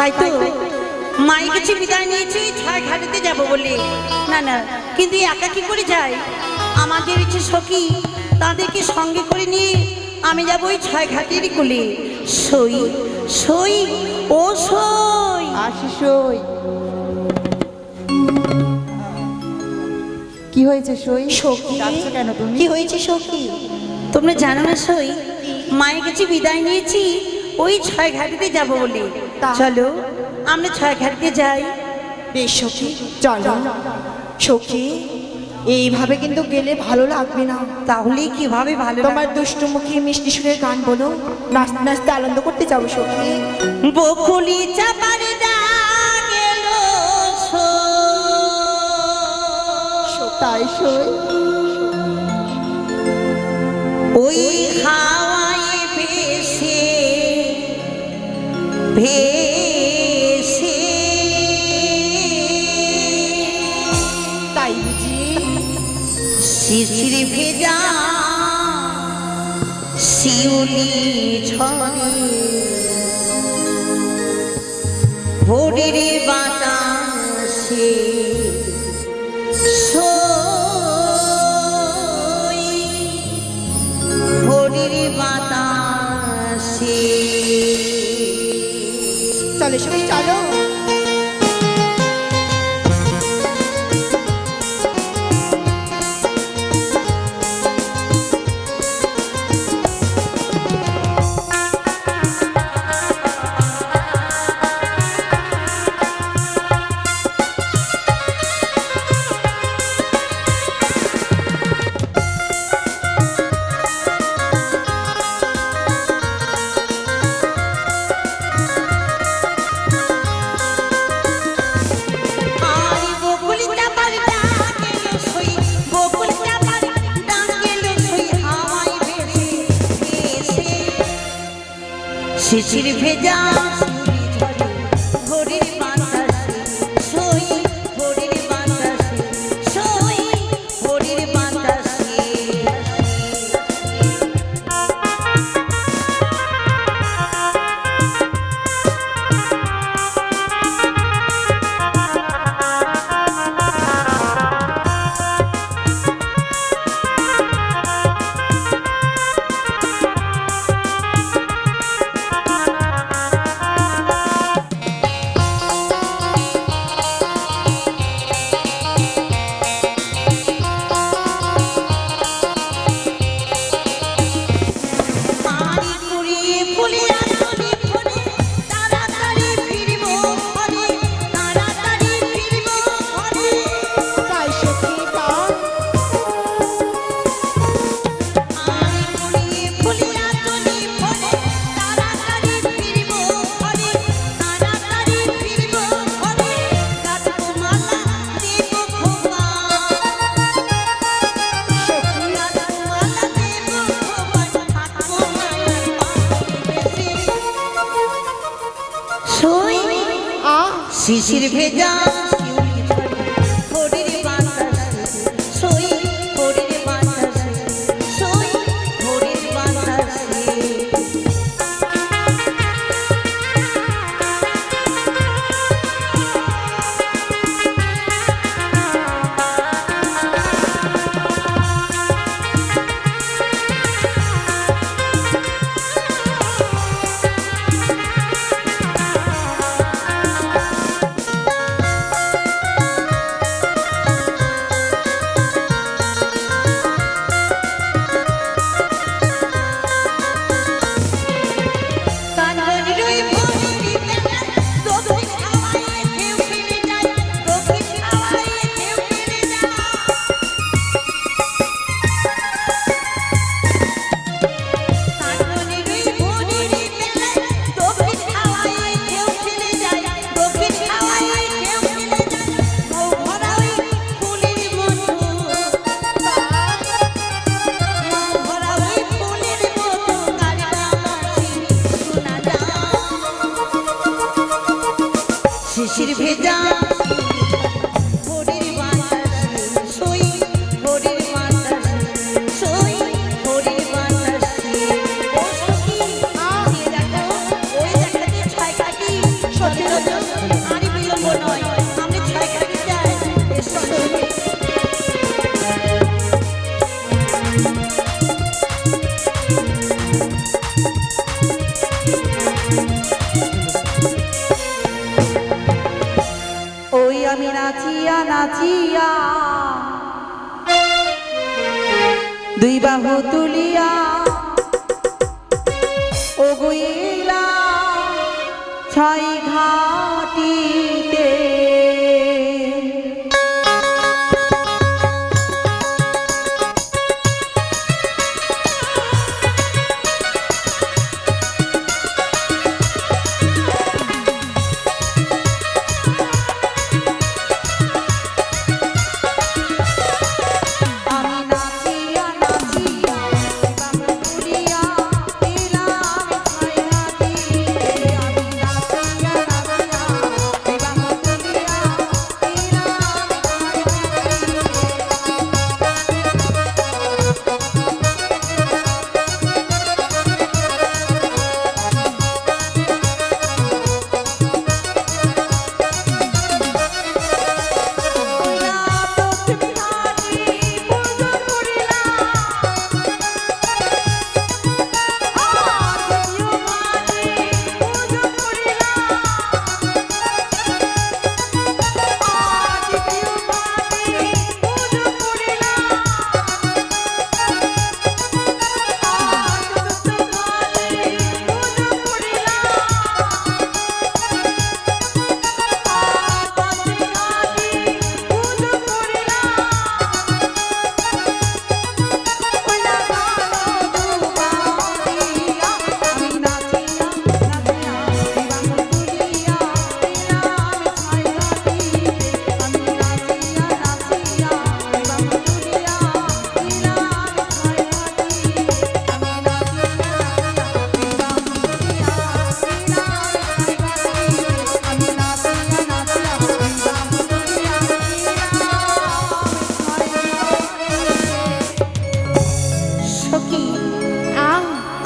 তাই তো? মায়ের কাছে বিদায় নিয়েছি ছয় ঘাটিতে যাব বলে। না না কিন্তু একা কি করে যাই আমাদের হচ্ছে সখী তাদেরকে সঙ্গে করে নিয়ে আমি যাব ওই ছয় ঘাটের কোলে। সই সই ও সই। আসি সই। কি হয়েছে সই? সখী কেন তুমি? কি হয়েছে সখী? তোমরা জানো না সই? মায়ের কাছে বিদায় নিয়েছি ওই ছয় ঘাটিতে যাব বলে। চলো আমরা ছয় ঘাটকে যাই। বেশ সখী চলো। সখী এইভাবে কিন্তু গেলে ভালো লাগবে না। তাহলে কীভাবে ভালো তোমার দুষ্টুমুখী মিষ্টি সুরের গান বলো। নাচতে নাচতে আনন্দ করতে যাব সখী। বকুলি চাপার তাই সই। ওই ছড়ে শিশির ভেজা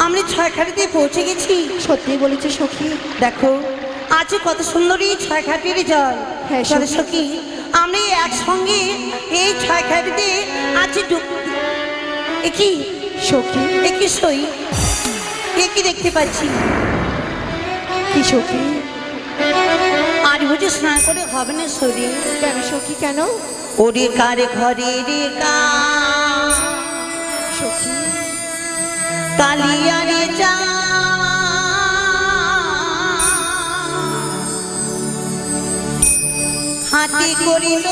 আমরা ছয়খাটিতে পৌঁছে গেছি। সত্যি বলেছে সখী। দেখো আজ কত সুন্দরী ছয়খাটির জল। হ্যাঁ, সখী। এই একসঙ্গে এই ছয়খাটিতে আজ একই সখী। একই সই? একই দেখতে পাচ্ছি? কি সখী? আর বুঝে স্নান করে হবে না শরীর। কেন সখী কেন? ওরে কারে ঘরে রে কা কালিয়া রে চা। হাতে করিল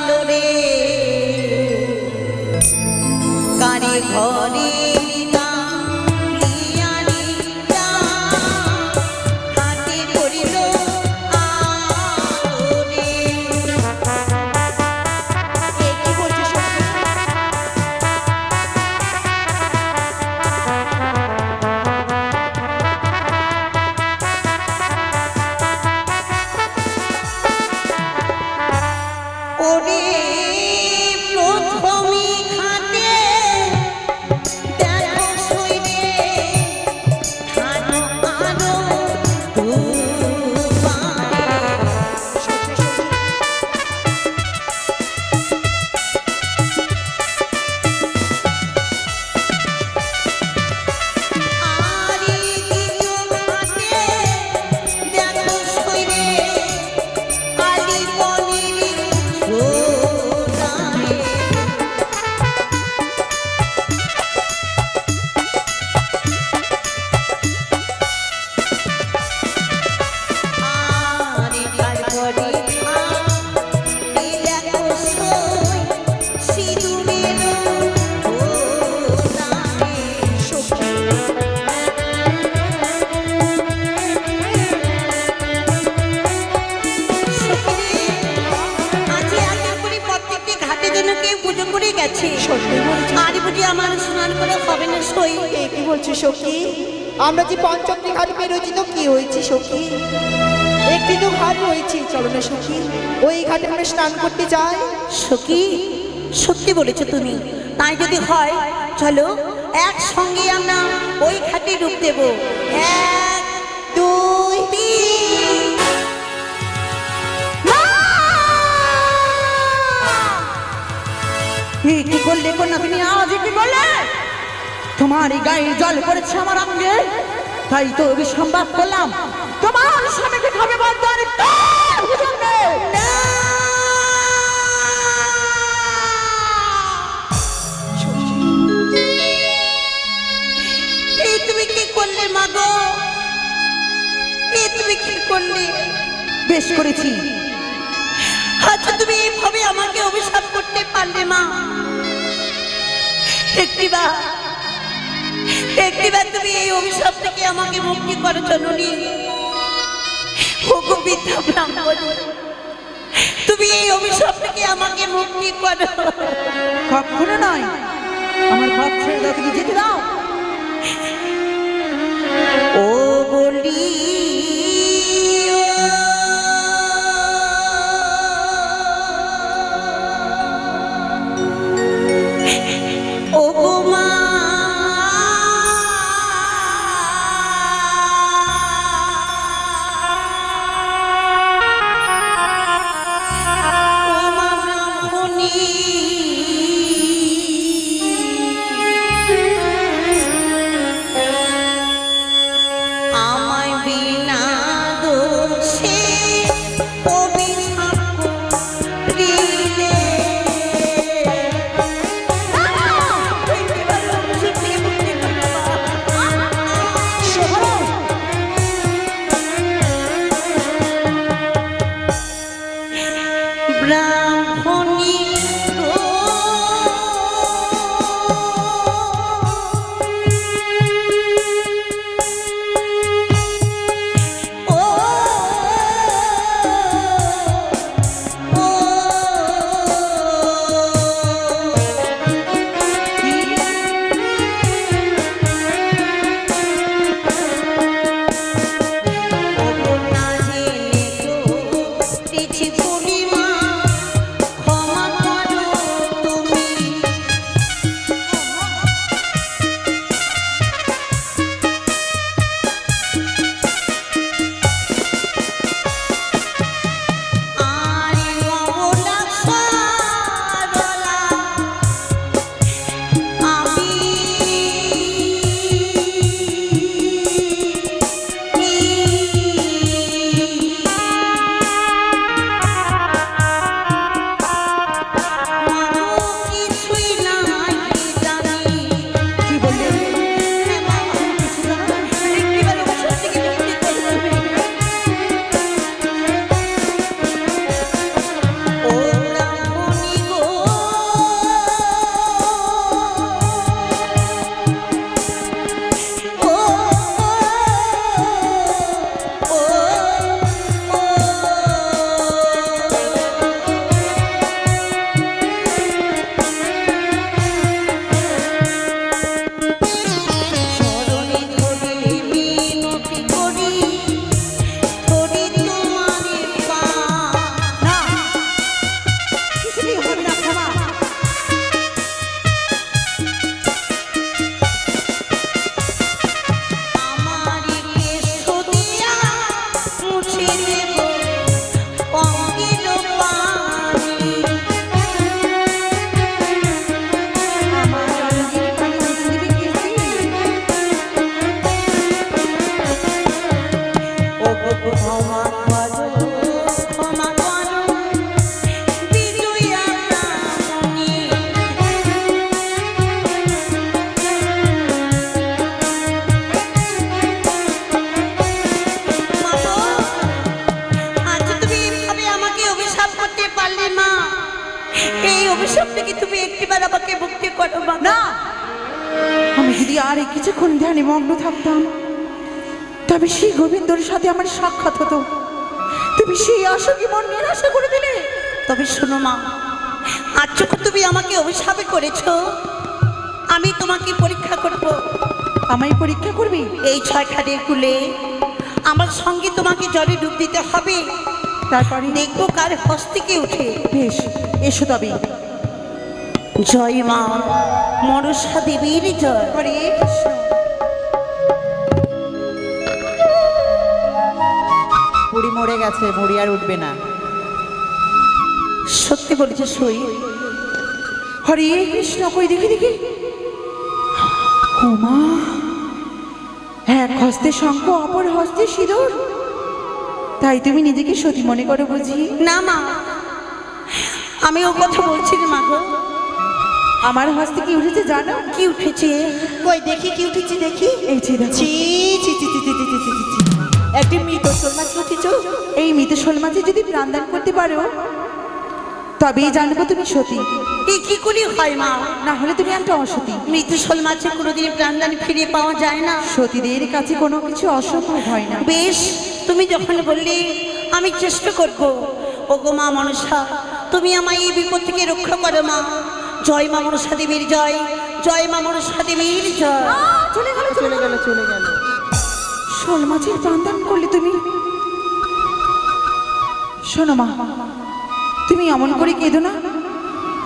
আলো রে ঘরে ওই ঘাটে আমরা স্নান করতে যাই। সখী, সত্যি বলেছ তুমি। তাই যদি হয়, চলো একসঙ্গে আমরা ওই ঘাটে ডুব দেব। এক, দুই কি করলে কন্যা? তুমি আজ কি করলে তোমার এই গায়ে জল পড়েছে আমার অঙ্গে তাই তো অভিসম্বাদ করলাম। তোমার স্বামীকে খাবে এই তুমি কি করলে মাগো তুমি কি করলে? বেশ করেছি। আচ্ছা তুমি এইভাবে আমাকে অভিশাপ করতে পারলে মা। একটিবার একটিবার তুমি এই অভিশাপ থেকে আমাকে মুক্তি করো জননী। ও গোবিন্দা ব্রাহ্মণ তুমি এই অভিশাপ থেকে আমাকে মুক্তি করো। কখনো নয়। আমার ঘর ছেড়ে দাও তুমি যেতে দাও। ও বলি পরীক্ষা করবি? এই ছয় খাদের কুলে আমার সঙ্গে তোমাকে জলে ডুব দিতে হবে। তারপরে? দেখব কার হস্ত থেকে উঠে। বেশ এসো তবে। জয় মা মনসা দেবীর জয়। হরে বুড়ি মরে গেছে বুড়ি আর উঠবে না। সত্যি বলেছে সই। হরে কৃষ্ণ কই দেখি দেখি। ওমা এক হস্তে শঙ্খ অপর হস্তে সিঁদুর। তাই তুমি নিজেকে সতী মনে করো বুঝি? না মা। আমি ও কথা বলছি মা গো। আমার হস্তে কি উঠেছে জানো? কি উঠেছে? কই দেখি কি উঠেছে দেখি। এই ছি চি চি চি ছি চি ছি একটি মৃত শোল মাছ উঠেছ। এই মৃত শোলমাছে যদি প্রাণদান করতে পারো তবেই জানব তুমি সতী। এই কি করে হয় মা? না হলে তুমি একটা অসতী। মৃত্যু শোল মাছে কোনোদিন প্রাণদান ফিরে পাওয়া যায় না। সতীদের কাছে কোনো কিছু অসম্ভব হয় না। বেশ তুমি যখন বললে আমি চেষ্টা করব। ও গো মা মনসা তুমি আমায় এই বিপদ থেকে রক্ষা করো মা। জয় মা মনসা দেবীর জয় জয় মা মনসা দেবীর জয়। চলে গেল চলে গেল চলে গেল। শোল মাছের প্রাণদান করলে তুমি? শোনো মা তুমি এমন করে কেঁদো না।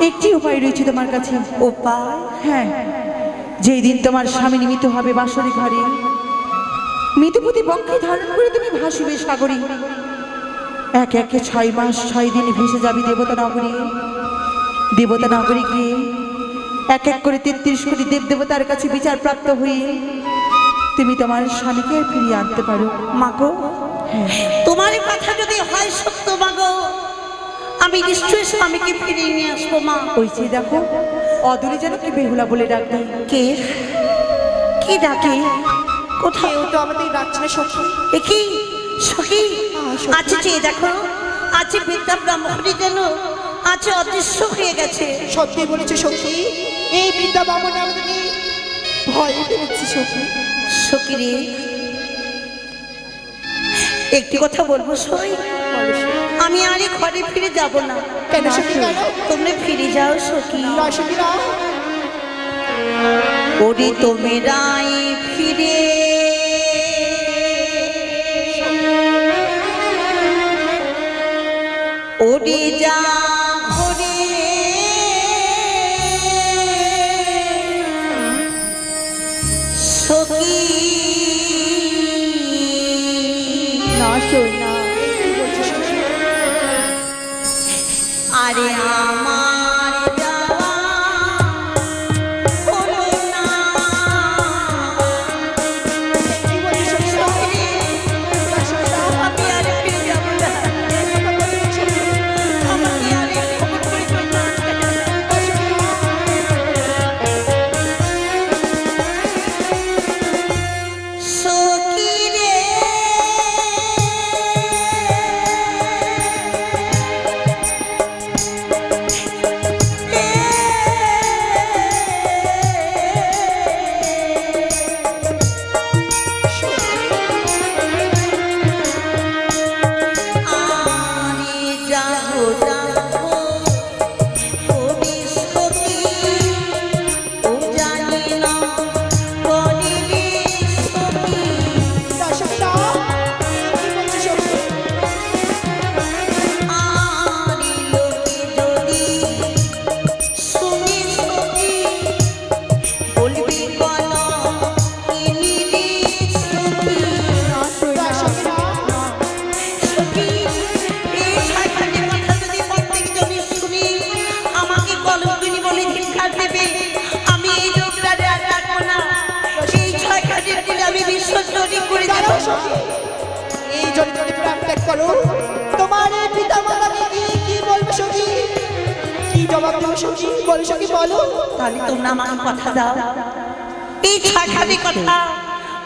একটি উপায় রয়েছে তোমার কাছে। উপায়? হ্যাঁ। যেই দিন তোমার স্বামী নিমিত হবে বাসরে ঘরে মৃতপতি বক্ষে ধারণ করে তুমি ভাসিবে সাগরে। এক একে ছয় মাস ছয় দিন ভেসে যাবে দেবতা নগরী। দেবতা নগরী গিয়ে এক এক করে তেত্রিশ কোটি দেব দেবতার কাছে বিচার প্রাপ্ত হয়ে তুমি তোমার স্বামীকে ফিরিয়ে আনতে পারো। মাগো তোমার কথা যদি হয় সত্য মাগো। আমি নিশ্চয়ই স্বামীকে ফিরিয়ে নিয়ে আসব মা। ওই যে দেখো অদূরে যেন কি বেহুলা বলে ডাক দেয়। কে? কি ডাকে? কোথায় তো আমাদের ডাকছে না সখী। এ কি? সখী। আছে চেয়ে দেখো আছে বিদ্যা ব্রাহ্মণী যেন আছে অদৃশ্য হয়ে গেছে। সত্যি বলেছে সখী। এই বিদ্যা বামন আমাদেরকে ভয় ফেলেছে সখী। সখী রে একটি কথা বলব সই বলো সখী। আমি আর এই ঘরে ফিরে যাব না। কেন সখী? তুমি তোমরা ফিরে যাও সখী। না সখী না। ওরে তোমরাই ফিরে। ওরে যা জবাব দেবো সখী বলো সখী বলো তাহলে তোমরা আমাকে কথা দাও। এই কথা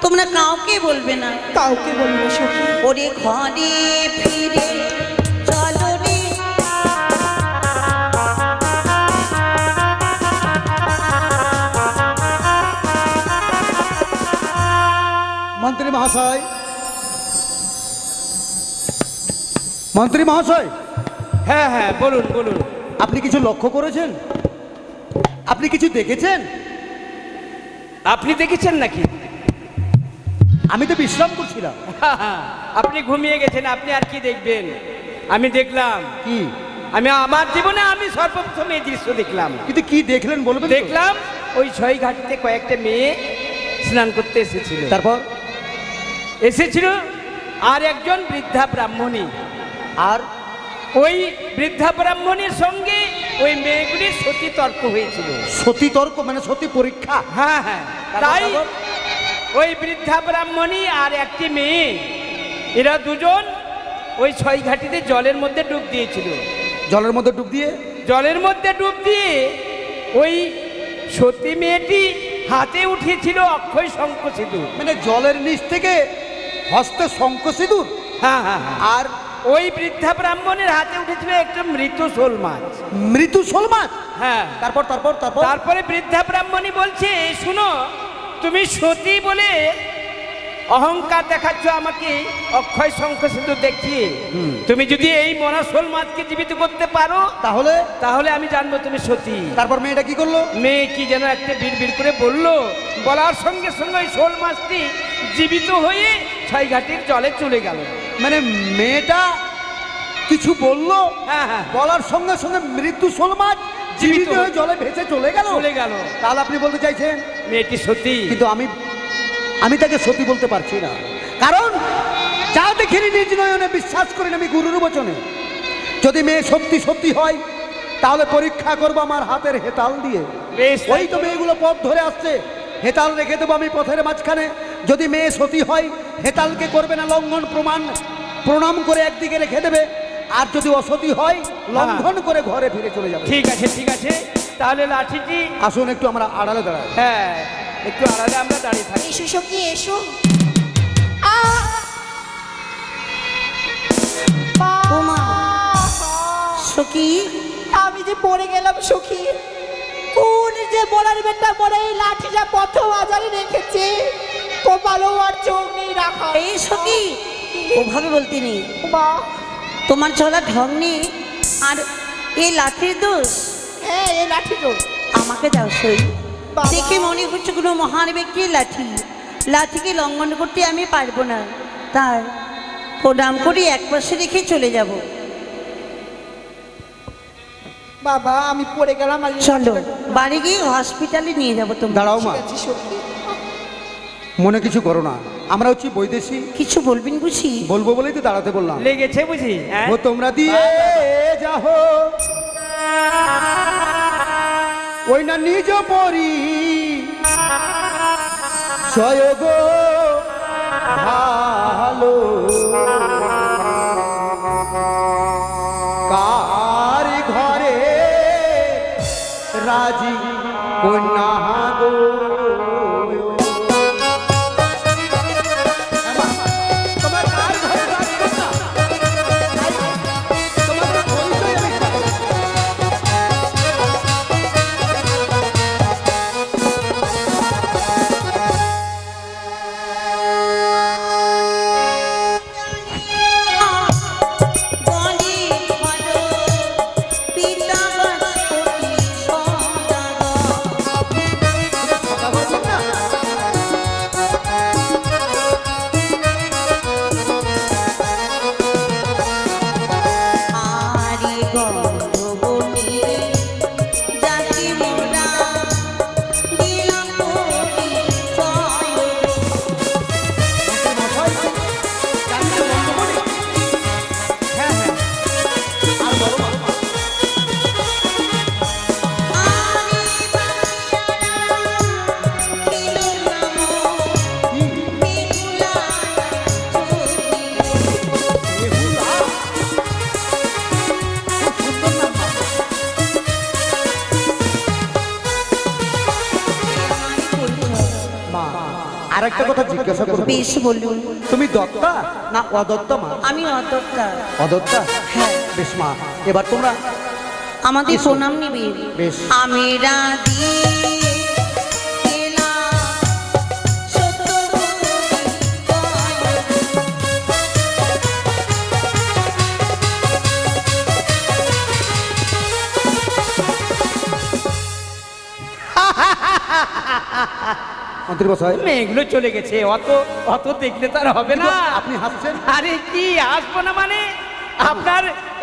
তোমরা কাউকে বলবে না। কাউকে বলব সখী। ওরে ঘরে ফিরে চলো রে। মন্ত্রী মহাশয়। মন্ত্রী মহাশয়। হ্যাঁ হ্যাঁ বলুন বলুন। আপনি কিছু লক্ষ্য করেছেন? আপনি কিছু দেখেছেন? আপনি দেখেছেন নাকি? আমি তো বিশ্রাম করছিলাম। আপনি ঘুমিয়ে গেছেন আপনি আর কি দেখবেন? আমি দেখলাম। কি? আমি আমার জীবনে আমি সর্বপ্রথম এই দৃশ্য দেখলাম। কিন্তু কি দেখলেন বলবেন তো? দেখলাম ওই ছয় ঘাটিতে কয়েকটা মেয়ে স্নান করতে এসেছিল। তারপর? এসেছিল আর একজন বৃদ্ধা ব্রাহ্মণী। আর? ওই বৃদ্ধা ব্রাহ্মণীর সঙ্গে ওই মেয়েগুলির সতী তর্ক হয়েছিল। সতী তর্ক মানে সতী পরীক্ষা? হ্যাঁ হ্যাঁ। তাই ওই বৃদ্ধা ব্রাহ্মণী আর একটি মেয়ে এরা দুজন ওই ছয় ঘাটিতে জলের মধ্যে ডুব দিয়েছিল। জলের মধ্যে ডুব দিয়ে? জলের মধ্যে ডুব দিয়ে ওই সতী মেয়েটি হাতে উঠিয়েছিল অক্ষয় শঙ্খ সিঁদুর। মানে জলের নিচ থেকে হস্তে শঙ্খ সিঁদুর? হ্যাঁ হ্যাঁ হ্যাঁ। আর ওই বৃদ্ধা ব্রাহ্মণের হাতে উঠেছিল একটা মৃত শোল মাছ। মৃত্যু মাছ? হ্যাঁ। তারপর তারপর তারপর? তারপরে বৃদ্ধা ব্রাহ্মণী বলছে শুনো তুমি সতী বলে অহংকার দেখাচ্ছ আমাকে অক্ষয় শঙ্খ সিন্ধু দেখিয়ে। তুমি যদি এই মনাসোল মাছকে জীবিত করতে পারো তাহলে? তাহলে আমি জানব তুমি সতী। তারপর মেয়েটা কি করল? মেয়ে কি যেন একটা বিড় বিড় করে বলল বলার সঙ্গে সঙ্গে ওই শোল মাছটি জীবিত হয়ে ছয় ঘাটির জলে চলে গেল। মানে মেয়েটা কিছু বলল হ্যাঁ হ্যাঁ। বলার সঙ্গে সঙ্গে মৃত্যু সলমাস জীবিত হয়ে জলে ভেসে চলে গেল। চলে গেল। তাহলে আপনি বলতে চাইছেন মেয়েটি সত্যি কিন্তু আমি আমি তাকে সত্যি বলতে পারছি না। কারণ যা দেখিনি নিজ নয়নে বিশ্বাস করেন আমি গুরুর বচনে। যদি মেয়ে সত্যি সত্যি হয় তাহলে পরীক্ষা করব আমার হাতের হেতাল দিয়ে। ওই তো। মেয়েগুলো পথ ধরে আসছে। হেতাল রেখে দেবো আমি পথের মাঝখানে। যদি মেয়ে সতী হয় হেতালকে করবে না লঙ্ঘন প্রমাণ প্রণাম করে একদিকে রেখে দেবে। আর যদি অসতী হয় লঙ্ঘন করে ঘরে ফিরে চলে যাবে। ঠিক আছে ঠিক আছে। তাহলে লাঠিটি আসুন একটু আমরা আড়ালে দাঁড়াই। হ্যাঁ একটু আড়ালে আমরা দাঁড়িয়ে থাকি। এসো সখী এসো? সখী। আমি যে পড়ে গেলাম সখী। কোন যে বলার বেটা বলে এই লাঠিটা প্রথম আজারে রেখেছে? কপালও আর চোখ নেই রাখা এই সখী ওভাবে বলতে নেই। মা তোমার চলা ঢং নেই? আর এই লাঠির দোষ? হ্যাঁ এই লাঠি তো আমাকে দাও সই। দেখে মনে হচ্ছে কোনো মহান ব্যক্তির লাঠি। লাঠিকে লঙ্ঘন করতে আমি পারব না। তাই প্রণাম করে এক পাশে রেখে চলে যাব। বাবা আমি পড়ে গেলাম আর চলো বাড়ি গিয়ে হসপিটালে নিয়ে যাব তোমরা দাঁড়াও মা। মনে কিছু করো না। আমরা হচ্ছি বৈদেশি। কিছু বলবেন বুঝি? বলব বলেই তো দাঁড়াতে বললাম। লেগেছে বুঝি হ্যাঁ? ও তোমরা দিয়ে যাহ। ওই না নিজ পরি। সয়গ ভালো। জিজ্ঞাসা করব বেশ বলুন তুমি দত্তা? না অদত্তা মা। আমি অদত্তা। অদত্তা? হ্যাঁ। বেশ মা এবার তোমরা? আমাদের প্রণাম নিবে বেশ। আমি রাধি। মন্ত্রী মশাই। মেয়েগুলো চলে গেছে অত অত দেখলে হবে না। আপনি হাসছেন? আরে কি হাসবো না মানে? আপনার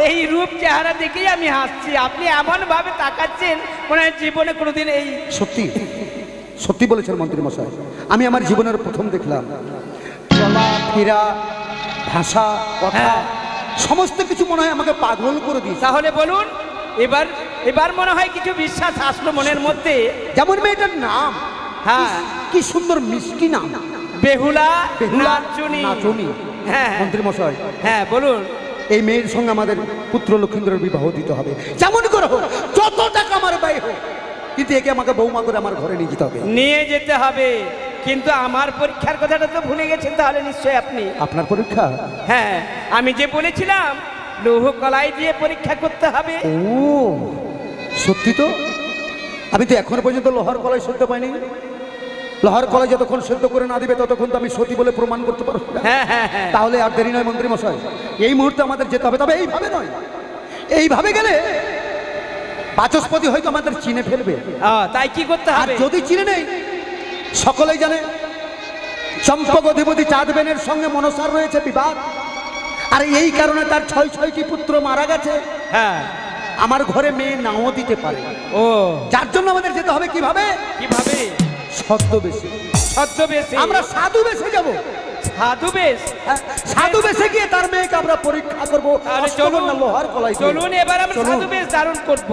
এই রূপ চেহারা দেখেই আমি হাসছি। আপনি এমন ভাবে তাকাচ্ছেন মনে হয় জীবনে কোনোদিন এই সত্যি সত্যি বলেছেন মন্ত্রী মশাই। আমি আমার জীবনের প্রথম দেখলাম। চলা ফেরা ভাষা কথা হ্যাঁ। সমস্ত কিছু মনে হয় আমাকে পাগল করে দিয়েছে। তাহলে বলুন এবার এবার মনে হয় কিছু বিশ্বাস আসলো মনের মধ্যে। যেমন মেয়েটার নাম। হ্যাঁ। কি সুন্দর মিষ্টি নাম। বেহুলা নাচুনি নাচুনি হ্যাঁ। মন্ত্রী মশাই হ্যাঁ বলুন। এই মেয়ের সঙ্গে আমাদের পুত্র লক্ষিন্দ্রের বিবাহ দিতে হবে। যেমন করে হোক যত টাকা আমার ব্যয় হোক কিন্তু একে আমাকে বৌমা করে আমার ঘরে নিয়ে যেতে হবে। নিয়ে যেতে হবে। কিন্তু আমার পরীক্ষার কথাটা তো ভুলে গেছেন তাহলে নিশ্চয়ই আপনি। আপনার পরীক্ষা? হ্যাঁ আমি যে বলেছিলাম লৌহ কলাই দিয়ে পরীক্ষা করতে হবে। ও সত্যি তো? আমি তো এখনও পর্যন্ত লোহার কলাই সত্য পাইনি। লোহার কলাই যতক্ষণ সেদ্ধ করে না দিবে ততক্ষণ তো আমি সতী বলে প্রমাণ করতে পারব হ্যাঁ হ্যাঁ হ্যাঁ। তাহলে আর দেরি নয় মন্ত্রী মশাই। এই মুহূর্তে আমাদের যেতে হবে তবে এইভাবে নয়। এইভাবে গেলে বাচস্পতি হয়তো আমাদের চিনে ফেলবে। তাই কি করতে আর হবে? যদি চিনে নেই সকলেই জানে চম্পক অধিপতি চাঁদবেনের সঙ্গে মনসার রয়েছে বিবাদ। আর এই কারণে তার ছয় ছয়টি পুত্র মারা গেছে। হ্যাঁ। আমার ঘরে মেয়ে নাও দিতে পারে। ও। যার জন্য আমাদের যেতে হবে কীভাবে? কীভাবে? ছদ্মবেশে। ছদ্মবেশে? আমরা সাধু বেশে যাব। সাধু বেশ সাধু বেশে গিয়ে তার মেয়েকে আমরা পরীক্ষা করব। চলুন লোহার কলাই। চলুন এবার আমরা। সাধু বেশ ধারণ করব।